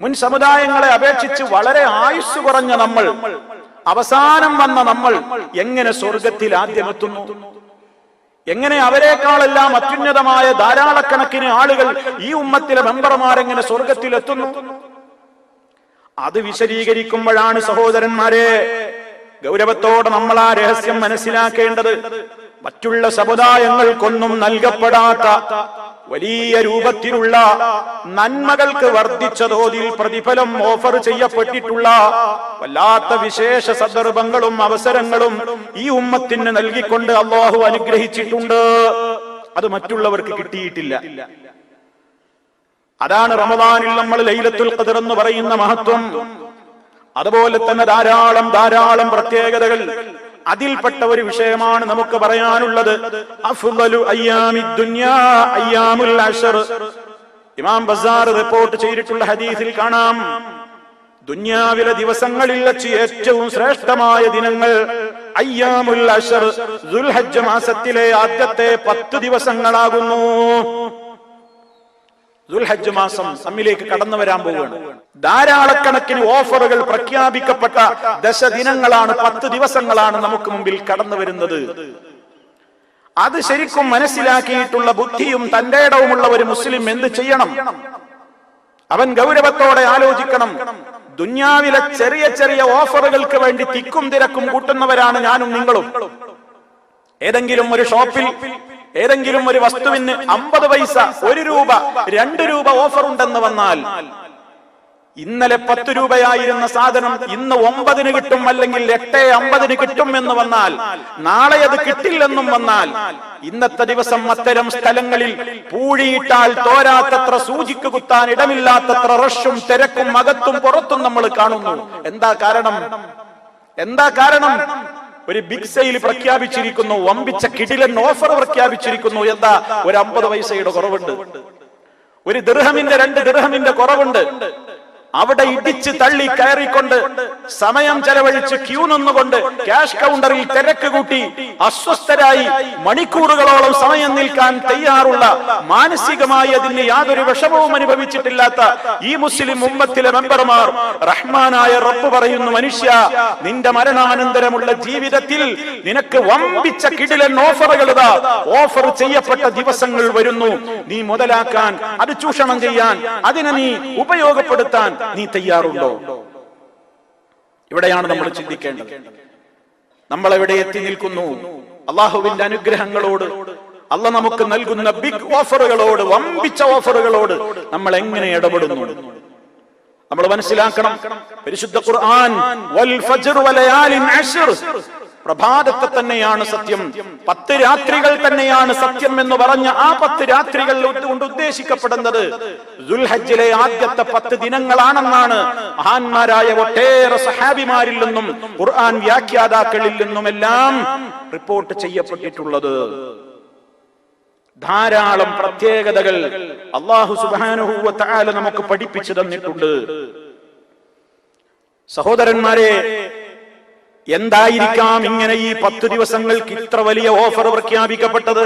മുൻ സമുദായങ്ങളെ അപേക്ഷിച്ച് വളരെ ആയുസ് കുറഞ്ഞ നമ്മൾ അവസാനം വന്ന നമ്മൾ എങ്ങനെ സ്വർഗത്തിൽ ആദ്യമെത്തുന്നു എങ്ങനെ അവരെക്കാളെല്ലാം അത്യുന്നതമായ ധാരാളക്കണക്കിന് ആളുകൾ ഈ ഉമ്മത്തിലെ മെമ്പർമാരെങ്ങനെ സ്വർഗത്തിൽ എത്തുന്നു? അത് വിശദീകരിക്കുമ്പോഴാണ് സഹോദരന്മാരെ ഗൗരവത്തോടെ നമ്മൾ ആ രഹസ്യം മനസ്സിലാക്കേണ്ടത്. മറ്റുള്ള സമുദായങ്ങൾക്കൊന്നും നൽകപ്പെടാത്ത വലിയ രൂപത്തിലുള്ള നന്മകൾക്ക് വർദ്ധിച്ച തോതിൽ പ്രതിഫലം ഓഫർ ചെയ്യപ്പെട്ടിട്ടുള്ള വല്ലാത്ത വിശേഷ സന്ദർഭങ്ങളും അവസരങ്ങളും ഈ ഉമ്മത്തിന് നൽകിക്കൊണ്ട് അള്ളാഹു അനുഗ്രഹിച്ചിട്ടുണ്ട്. അത് മറ്റുള്ളവർക്ക് കിട്ടിയിട്ടില്ല. അതാണ് റമദാനിൽ നമ്മൾ ലൈലത്തുൽ ഖദർ എന്ന് പറയുന്ന മഹത്വം. അതുപോലെ തന്നെ ധാരാളം ധാരാളം പ്രത്യേകതകൾ അതിൽപ്പെട്ട ഒരു വിഷയമാണ് നമുക്ക് പറയാനുള്ളത്. ഇമാം ബസാർ റിപ്പോർട്ട് ചെയ്തിട്ടുള്ള ഹദീസിൽ കാണാം. ദുന്യാവിലെ ദിവസങ്ങളിൽ വെച്ച് ഏറ്റവും ശ്രേഷ്ഠമായ ദിനങ്ങൾ അയ്യാമുൽ അഷർ. ദുൽഹജ്ജ് മാസത്തിലെ ആദ്യത്തെ പത്ത് ദിവസങ്ങളാകുന്നു. ദുൽഹജ്ജ് മാസം നമ്മിലേക്ക് കടന്നു വരാൻ പോവുകയാണ്. ധാരാളക്കണക്കിന് ഓഫറുകൾ പ്രഖ്യാപിക്കപ്പെട്ട ദശ ദിനങ്ങളാണ് പത്ത് ദിവസങ്ങളാണ് നമുക്ക് മുമ്പിൽ കടന്നു വരുന്നത്. അത് ശരിക്കും മനസ്സിലാക്കിയിട്ടുള്ള ബുദ്ധിയും തന്റെ ഇടവുമുള്ള ഒരു മുസ്ലിം എന്ത് ചെയ്യണം? അവൻ ഗൗരവത്തോടെ ആലോചിക്കണം. ദുന്യാവിലെ ചെറിയ ചെറിയ ഓഫറുകൾക്ക് വേണ്ടി തിക്കും തിരക്കും കൂട്ടുന്നവരാണ് ഞാനും നിങ്ങളും. ഏതെങ്കിലും ഒരു ഷോപ്പിൽ ഏതെങ്കിലും ഒരു വസ്തുവിന് അമ്പത് പൈസ ഒരു രൂപ രണ്ട് രൂപ ഓഫർ ഉണ്ടെന്ന് വന്നാൽ ഇന്നലെ പത്ത് രൂപയായിരുന്ന സാധനം ഇന്ന് ഒമ്പതിന് കിട്ടും അല്ലെങ്കിൽ എട്ട് അമ്പതിന് കിട്ടും എന്ന് വന്നാൽ നാളെ അത് കിട്ടില്ലെന്നും വന്നാൽ ഇന്നത്തെ ദിവസം അത്തരം സ്ഥലങ്ങളിൽ പൂഴിയിട്ടാൽ തോരാത്തത്ര സൂചിക്ക് കുത്താൻ ഇടമില്ലാത്തത്ര റഷും തിരക്കും അകത്തും പുറത്തും നമ്മൾ കാണുന്നു. എന്താ കാരണം? എന്താ കാരണം? ഒരു ബിഗ് സെയിൽ പ്രഖ്യാപിച്ചിരിക്കുന്നു വമ്പിച്ച കിടിലൻ ഓഫർ പ്രഖ്യാപിച്ചിരിക്കുന്നു എന്താ ഒരു അമ്പത് പൈസയുടെ കുറവുണ്ട്. ഒരു ദൃഹമിന്റെ രണ്ട് ദൃഹമിന്റെ കുറവുണ്ട്. അവിടെ ഇടിച്ച് തള്ളി കയറിക്കൊണ്ട് സമയം ചെലവഴിച്ച് ക്യൂ നിന്നുകൊണ്ട് ക്യാഷ് കൗണ്ടറിൽ തിരക്ക് കൂട്ടി അസ്വസ്ഥരായി മണിക്കൂറുകളോളം സമയം നിൽക്കാൻ തയ്യാറുള്ള മാനസികമായി അതിന് യാതൊരു വിഷമവും അനുഭവിച്ചിട്ടില്ലാത്ത ഈ മുസ്ലിം ഉമ്മത്തിലെ മെമ്പർമാർ റഹ്മാനായ റബ്ബ് പറയുന്നു മനുഷ്യ നിന്റെ മരണാനന്തരമുള്ള ജീവിതത്തിൽ നിനക്ക് വമ്പിച്ച കിടിലൻ ഓഫറുകൾ ഓഫർ ചെയ്യപ്പെട്ട ദിവസങ്ങൾ വരുന്നു. നീ മുതലാക്കാൻ അത് ചൂഷണം ചെയ്യാൻ അതിനെ നീ ഉപയോഗപ്പെടുത്താൻ നീ തയ്യാറുണ്ടോ? ഇവിടെയാണ് നമ്മൾ ചിന്തിക്കേണ്ടത്. നമ്മൾ എവിടെ എത്തി നിൽക്കുന്നു? അള്ളാഹുവിന്റെ അനുഗ്രഹങ്ങളോട് അല്ല നമുക്ക് നൽകുന്ന ബിഗ് ഓഫറുകളോട് വമ്പിച്ച ഓഫറുകളോട് നമ്മൾ എങ്ങനെ ഇടപെടുന്നു? നമ്മൾ മനസ്സിലാക്കണം പരിശുദ്ധ ഖുർആൻ വൽ ഫജ്ർ വലയാലിൻ അശ്ർ പ്രഭാതത്തെ തന്നെയാണ് സത്യം. പത്ത് രാത്രികൾ തന്നെയാണ് സത്യം എന്ന് പറഞ്ഞ ആ പത്ത് രാത്രികൾ കൊണ്ട് ഉദ്ദേശിക്കപ്പെടുന്നത്. ദുൽഹജ്ജിലെ ആദ്യത്തെ പത്ത് ദിനങ്ങളാണെന്നാണ് മഹാന്മാരായ ഒട്ടേറെ സഹാബിമാരിൽ നിന്നും ഖുർആൻ വ്യാഖ്യാതാക്കളിൽ നിന്നും എല്ലാം റിപ്പോർട്ട് ചെയ്യപ്പെട്ടിട്ടുള്ളത്. ധാരാളം പ്രത്യേകതകൾ അള്ളാഹു സുബാനുഹൂവ താല നമുക്ക് പഠിപ്പിച്ചു തന്നിട്ടുണ്ട്. സഹോദരന്മാരെ എന്തായിരിക്കാം ഇങ്ങനെ ഈ പത്തു ദിവസങ്ങൾക്ക് ഇത്ര വലിയ ഓഫർ പ്രഖ്യാപിക്കപ്പെട്ടത്?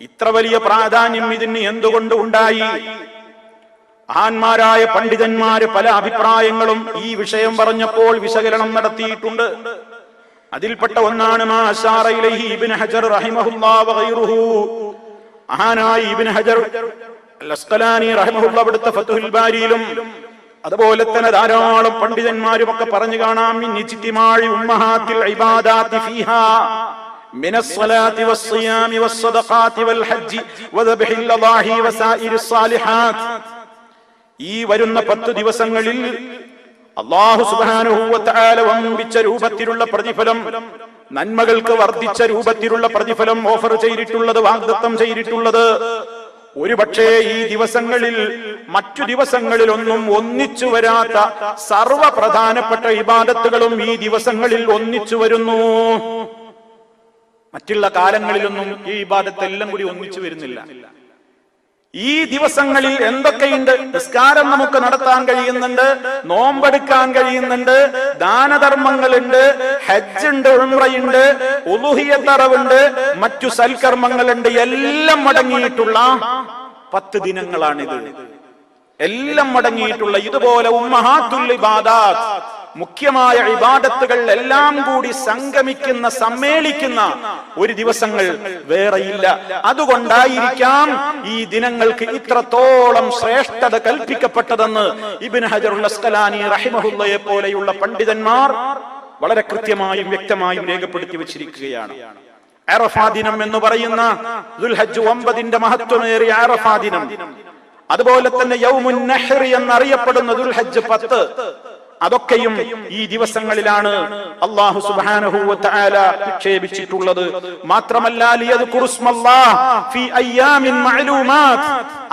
ഇത്ര വലിയ പ്രാധാന്യം ഇതിന് എന്തുകൊണ്ട് ഉണ്ടായി? ആന്മാരായ പണ്ഡിതന്മാര് പല അഭിപ്രായങ്ങളും ഈ വിഷയം പറഞ്ഞപ്പോൾ വിശകലനം നടത്തിയിട്ടുണ്ട്. അതിൽപ്പെട്ട ഒന്നാണ് മഹാനായ ഇബ്നു ഹജർ അവിടുത്തെ ഫത്ഹുൽ ബാരിയിലും അതുപോലെ തന്നെ ധാരാളം പണ്ഡിതന്മാരും ഒക്കെ പറഞ്ഞു കാണാം മിൻ ഇജ്തിമാഇ ഉമ്മഹാത്തിൽ ഇബാദാത്തി ഫീഹാ من الصلاة والصيام والصدقات والحج وذبح الأضاحي وسائر الصالحات ഈ വരുന്ന പത്ത് ദിവസങ്ങളിൽ അള്ളാഹു സുബാനുഭൂവത്താല വമ്പിച്ച രൂപത്തിലുള്ള പ്രതിഫലം നന്മകൾക്ക് വർദ്ധിച്ച രൂപത്തിലുള്ള പ്രതിഫലം ഓഫർ ചെയ്തിട്ടുള്ളത് വാഗ്ദത്തം ചെയ്തിട്ടുള്ളത് ഒരുപക്ഷേ ഈ ദിവസങ്ങളിൽ മറ്റു ദിവസങ്ങളിലൊന്നും ഒന്നിച്ചു വരാത്ത സർവ പ്രധാനപ്പെട്ട ഇബാദത്തുകളും ഈ ദിവസങ്ങളിൽ ഒന്നിച്ചു വരുന്നു. മറ്റുള്ള കാലങ്ങളിലൊന്നും ഈ ഇബാദത്തെല്ലാം കൂടി ഒന്നിച്ചു വരുന്നില്ല. ഈ ദിവസങ്ങളിൽ എന്തൊക്കെയുണ്ട്? നിസ്കാരം നമുക്ക് നടത്താൻ കഴിയുന്നുണ്ട് നോമ്പെടുക്കാൻ കഴിയുന്നുണ്ട് ദാനധർമ്മങ്ങളുണ്ട് ഹജ്ജ് ഉണ്ട് ഉൾമുറയുണ്ട് ഉലുഹിയത്തറവുണ്ട് മറ്റു സൽക്കർമ്മങ്ങളുണ്ട്. എല്ലാം അടങ്ങിയിട്ടുള്ള പത്ത് ദിനങ്ങളാണിത്. എല്ലാം അടങ്ങിയിട്ടുള്ള ഇതുപോലെ ഉമ്മഹാത്തുൽ ഇബാദാത്ത്. മുഖ്യമായ ഇബാദത്തുകൾ എല്ലാം കൂടി സംഗമിക്കുന്ന സമ്മേളിക്കുന്ന ഒരു ദിവസങ്ങൾ വേറെയില്ല. അതുകൊണ്ടായിരിക്കാം ഈ ദിനങ്ങൾക്ക് ഇത്രത്തോളം ശ്രേഷ്ഠത കൽപ്പിക്കപ്പെട്ടതെന്ന് ഇബിൻ ഹജറുൽ അസ്കലാനി റഹിമഹുല്ലയെ പോലെയുള്ള പണ്ഡിതന്മാർ വളരെ കൃത്യമായും വ്യക്തമായും രേഖപ്പെടുത്തി വെച്ചിരിക്കുകയാണ്. അറഫാ ദിനം എന്ന് പറയുന്ന ദുൽഹജ് ഒമ്പതിന്റെ മഹത്വമേറിയ അറഫാ ദിനം. അതുപോലെ തന്നെ യൗമുൻ നഹ്റി എന്നറിയപ്പെടുന്ന ദുൽഹജ് പത്ത്. അതൊക്കെയും ഈ ദിവസങ്ങളിലാണ് അള്ളാഹു തആല നിക്ഷേപിച്ചിട്ടുള്ളത്. മാത്രമല്ല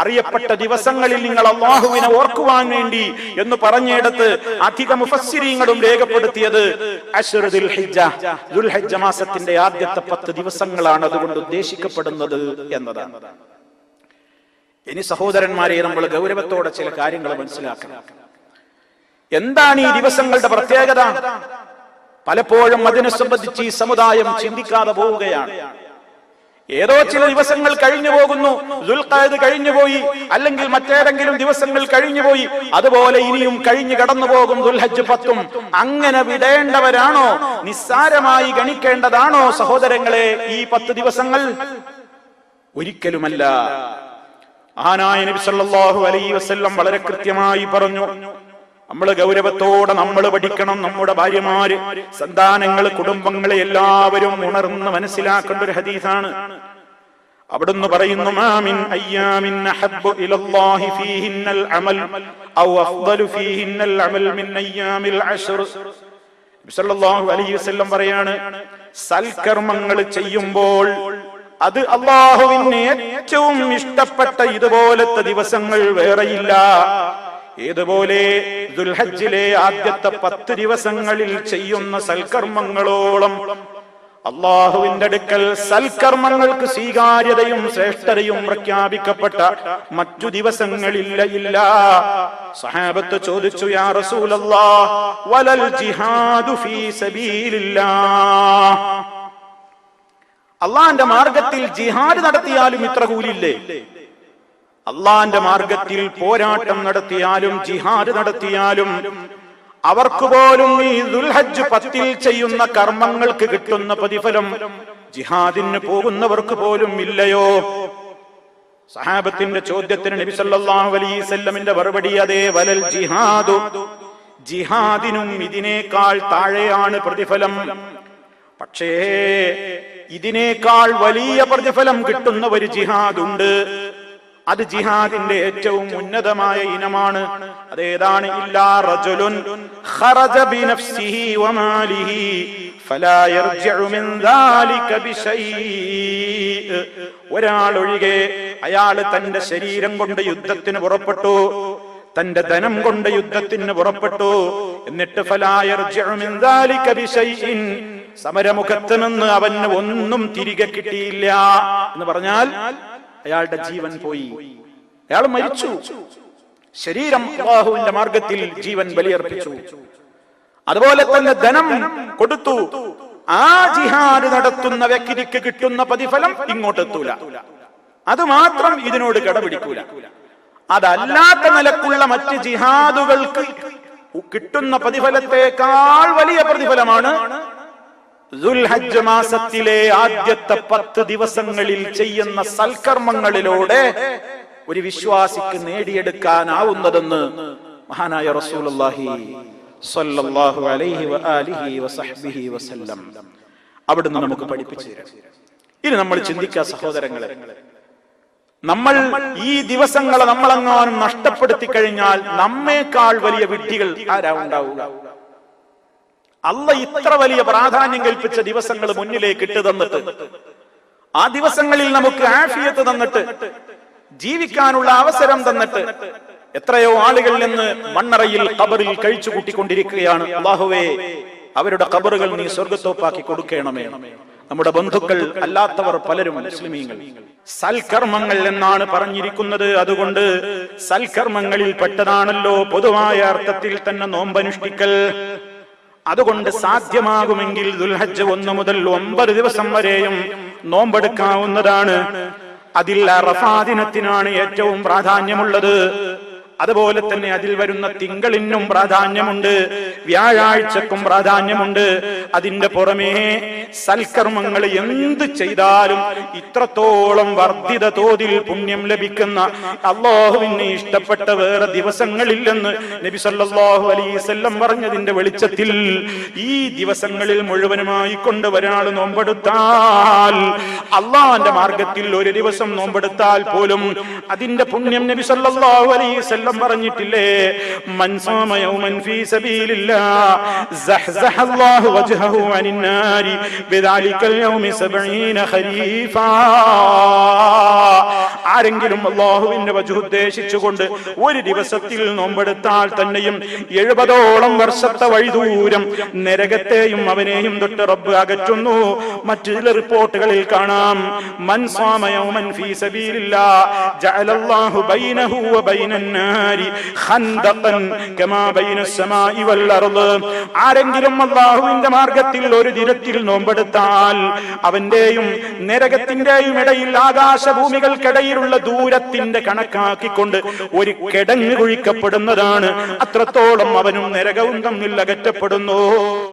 അറിയപ്പെട്ട ദിവസങ്ങളിൽ നിങ്ങൾ അള്ളാഹുവിനെ ഓർക്കുവാൻ വേണ്ടി എന്ന് പറഞ്ഞിടത്ത് അധിക മുഫസ്സിരിങ്ങളും രേഖപ്പെടുത്തിയത് മാസത്തിന്റെ ആദ്യത്തെ പത്ത് ദിവസങ്ങളാണ് അതുകൊണ്ട് ഉദ്ദേശിക്കപ്പെടുന്നത് എന്നതാണ്. ഇനി സഹോദരന്മാരെ നമ്മൾ ഗൗരവത്തോടെ ചില കാര്യങ്ങൾ മനസ്സിലാക്കണം. എന്താണ് ഈ ദിവസങ്ങളുടെ പ്രത്യേകത? പലപ്പോഴും അതിനെ സംബന്ധിച്ച് ഈ സമുദായം ചിന്തിക്കാതെ പോവുകയാണ്. ഏതോ ചില ദിവസങ്ങൾ കഴിഞ്ഞു പോകുന്നു. ദുൽഖായത് കഴിഞ്ഞുപോയി അല്ലെങ്കിൽ മറ്റേതെങ്കിലും ദിവസങ്ങൾ കഴിഞ്ഞുപോയി അതുപോലെ ഇനിയും കഴിഞ്ഞു കടന്നു പോകും ദുൽഹജ് പത്തും. അങ്ങനെ വിടേണ്ടവരാണോ? നിസ്സാരമായി ഗണിക്കേണ്ടതാണോ സഹോദരങ്ങളെ ഈ പത്ത് ദിവസങ്ങൾ? ഒരിക്കലുമല്ല. ആനായ നബി സല്ലല്ലാഹു അലൈഹി വസല്ലം വളരെ കൃത്യമായി പറഞ്ഞു. നമ്മൾ ഗൗരവത്തോടെ നമ്മൾ പഠിക്കണം നമ്മുടെ ഭാര്യമാര്. സന്താനങ്ങൾ കുടുംബങ്ങളെ എല്ലാവരും ഉണർന്ന് മനസ്സിലാക്കേണ്ട ഒരു ഹദീസാണ്. അവിടുന്ന് പറയുന്നു മാമിൻ അയ്യാമിൻ അഹബ്ബു ഇലല്ലാഹി ഫീഹിന്നൽ അമൽ ഔ അഫ്ദലു ഫീഹിന്നൽ അമൽ മിൻ അയ്യാമിൽ അശ്ർ. സല്ലല്ലാഹു അലൈഹി വസല്ലം പറയാണ് സൽകർമ്മങ്ങൾ ചെയ്യുമ്പോൾ അത് അള്ളാഹുവിന് ഏറ്റവും ഇഷ്ടപ്പെട്ട ഇതുപോലത്തെ ദിവസങ്ങൾ വേറെയില്ല. ഏതുപോലെ ദുൽഹജ്ജിലെ ആദ്യത്തെ പത്ത് ദിവസങ്ങളിൽ ചെയ്യുന്ന സൽക്കർമ്മങ്ങളോളം അള്ളാഹുവിന്റെ അടുക്കൽ സൽക്കർമ്മങ്ങൾക്ക് സ്വീകാര്യതയും ശ്രേഷ്ഠതയും പ്രഖ്യാപിക്കപ്പെട്ട മറ്റു ദിവസങ്ങളില്ല ഇല്ല. സഹാബത്ത് ചോദിച്ചു യാ റസൂലല്ലാ വലൽ ജിഹാദു ഫീ അള്ളാന്റെ മാർഗത്തിൽ ജിഹാദ് നടത്തിയാലും ഇത്ര കൂലില്ലേ? അള്ളാന്റെ മാർഗത്തിൽ പോരാട്ടം നടത്തിയാലും ജിഹാദ് നടത്തിയാലും അവർക്ക് പോലും ഈ ദുൽഹജ്ജ് പത്തിൽ ചെയ്യുന്ന കർമ്മങ്ങൾക്ക് കിട്ടുന്ന പ്രതിഫലം ജിഹാദിന് പോകുന്നവർക്ക് പോലും ഇല്ലയോ? സഹാബത്തിന്റെ ചോദ്യത്തിന് നബി സല്ലല്ലാഹു അലൈഹി മറുപടി അതേ വലൽ ജിഹാദു. ജിഹാദിനും ഇതിനേക്കാൾ താഴെയാണ് പ്രതിഫലം. പക്ഷേ ഇതിനേക്കാൾ വലിയ പ്രതിഫലം കിട്ടുന്ന ഒരു ജിഹാദ് ഉണ്ട്. അത് ജിഹാദിന്റെ ഏറ്റവും ഉന്നതമായ ഇനമാണ്. അതേതാണ് ഇല്ലാ റജുലുൻ ഖറജ വമാലിഹി ഫലാ യർജിഉ മിൻ ഒരാൾ ഒഴികെ അയാൾ തന്റെ ശരീരം കൊണ്ട് യുദ്ധത്തിന് പുറപ്പെട്ടു തന്റെ ധനം കൊണ്ട് യുദ്ധത്തിന് പുറപ്പെട്ടു. എന്നിട്ട് സമരമുഖത്ത് നിന്ന് അവന് ഒന്നും തിരികെ കിട്ടിയില്ല എന്ന് പറഞ്ഞാൽ അയാളുടെ ജീവൻ പോയി. അയാൾ മരിച്ചു. ശരീരം അള്ളാഹുവിന്റെ മാർഗത്തിൽ ജീവൻ ബലിയർപ്പിച്ചു. അതുപോലെ തന്നെ ധനം കൊടുത്തു. ആ ജിഹാദ് നടത്തുന്ന വ്യക്തിക്ക് കിട്ടുന്ന പ്രതിഫലം ഇങ്ങോട്ടെത്തൂല അത് മാത്രം ഇതിനോട് കടപിടിക്കൂല. അതല്ലാത്ത നിലക്കുള്ള മറ്റ് ജിഹാദുകൾക്ക് കിട്ടുന്ന പ്രതിഫലത്തെക്കാൾ വലിയ പ്രതിഫലമാണ് ദുൽഹജ്ജ് മാസത്തിലെ ആദ്യത്തെ പത്ത് ദിവസങ്ങളിൽ ചെയ്യുന്ന സൽക്കർമ്മങ്ങളിലൂടെ ഒരു വിശ്വാസിക്ക് നേടിയെടുക്കാനാവുന്നതെന്ന് മഹാനായ റസൂലുള്ളാഹി സ്വല്ലല്ലാഹു അലൈഹി വആലിഹി വസഹ്ബിഹി വസല്ലം അവിടുന്ന് നമുക്ക് പഠിപ്പിച്ചു തരാം. ഇനി നമ്മൾ ചിന്തിക്കുക സഹോദരങ്ങളെ നമ്മൾ ഈ ദിവസങ്ങളെ നമ്മളെങ്ങാനും നഷ്ടപ്പെടുത്തി കഴിഞ്ഞാൽ നമ്മേക്കാൾ വലിയ വിഡ്ഢികൾ ആരാ ഉണ്ടാവുക? അല്ല ഇത്ര വലിയ പ്രാധാന്യം കൽപ്പിച്ച ദിവസങ്ങൾ മുന്നിലേക്ക് ഇട്ട് തന്നിട്ട് ആ ദിവസങ്ങളിൽ നമുക്ക് ആഫിയത്ത് തന്നിട്ട് ജീവിക്കാനുള്ള അവസരം തന്നിട്ട് എത്രയോ ആളുകളിൽ നിന്ന് മണ്ണറയിൽ കബറിൽ കഴിച്ചു കൂട്ടിക്കൊണ്ടിരിക്കുകയാണ്. അള്ളാഹുവേ അവരുടെ കബറുകൾ നീ സ്വർഗത്തോപ്പാക്കി കൊടുക്കണമേ. നമ്മുടെ ബന്ധുക്കൾ അല്ലാത്തവർ പലരും മുസ്ലിമീങ്ങൾ. സൽക്കർമ്മങ്ങൾ എന്നാണ് പറഞ്ഞിരിക്കുന്നത്. അതുകൊണ്ട് സൽക്കർമ്മങ്ങളിൽ പെട്ടതാണല്ലോ പൊതുവായ അർത്ഥത്തിൽ തന്നെ നോമ്പനുഷ്ഠിക്കൽ. അതുകൊണ്ട് സാധ്യമാകുമെങ്കിൽ ദുൽഹജ്ജ് ഒന്ന് മുതൽ ഒമ്പത് ദിവസം വരെയും നോമ്പെടുക്കാവുന്നതാണ്. അതിൽ റഫാദിനത്തിനാണ് ഏറ്റവും പ്രാധാന്യമുള്ളത്. അതുപോലെ തന്നെ അതിൽ വരുന്ന തിങ്കളിനും പ്രാധാന്യമുണ്ട് വ്യാഴാഴ്ചക്കും പ്രാധാന്യമുണ്ട്. അതിന്റെ പുറമേ സൽക്കർമ്മങ്ങൾ എന്ത് ചെയ്താലും ഇത്രത്തോളം വർദ്ധിത തോതിൽ പുണ്യം ലഭിക്കുന്ന അള്ളാഹുവിന് ഇഷ്ടപ്പെട്ട വേറെ ദിവസങ്ങളില്ലെന്ന് നബി സല്ലാഹു അലൈഹി വസല്ലം പറഞ്ഞതിന്റെ വെളിച്ചത്തിൽ ഈ ദിവസങ്ങളിൽ മുഴുവനുമായി കൊണ്ട് ഒരാൾ നോമ്പെടുത്താൽ അള്ളാന്റെ മാർഗത്തിൽ ഒരു ദിവസം നോമ്പെടുത്താൽ പോലും അതിന്റെ പുണ്യം നബി സല്ലാഹു അലൈഹി വസല്ലം പറഞ്ഞിട്ടില്ലേ? മൻ സാമ യൗമൻ ഫീ സബീലില്ലാഹ് സഹ്സഹ അല്ലാഹു വജ്ഹഹു അനിൻ നാരി ബിദാലിക്കൽ യൗമി 70 ഖരീഫാ ആരെങ്കിലും അള്ളാഹുവിന്റെ വജു ഉദ്ദേശിച്ചുകൊണ്ട് ഒരു ദിവസത്തിൽ നോമ്പെടുത്താൽ തന്നെയും എഴുപതോളം വർഷത്തെ വഴിദൂരം നരകത്തെയും അവനെയും തൊട്ട് റബ്ബ് അകറ്റുന്നു. മറ്റു ചില റിപ്പോർട്ടുകളിൽ കാണാം മൻ സ്വാമ യൗമൻ ഫീ സബീലില്ല ജഅലല്ലാഹു ബൈനഹു നാരി ഖന്ദഖൻ കമാ ബൈനസ്സമാഇ വൽ അർദ്. ആരെങ്കിലും അള്ളാഹുവിന്റെ മാർഗത്തിൽ ഒരു ദിനത്തിൽ നോമ്പെടുത്താൽ അവന്റെയും നരകത്തിന്റെയും ഇടയിൽ ആകാശഭൂമികൾക്കിടയിലുള്ള ദൂരത്തിന്റെ കണക്കാക്കിക്കൊണ്ട് ഒരു കിടങ്ങ് കുഴിക്കപ്പെടുന്നതാണ്. അത്രത്തോളം അവനും നരകവും തമ്മിൽ അകറ്റപ്പെടുന്നു.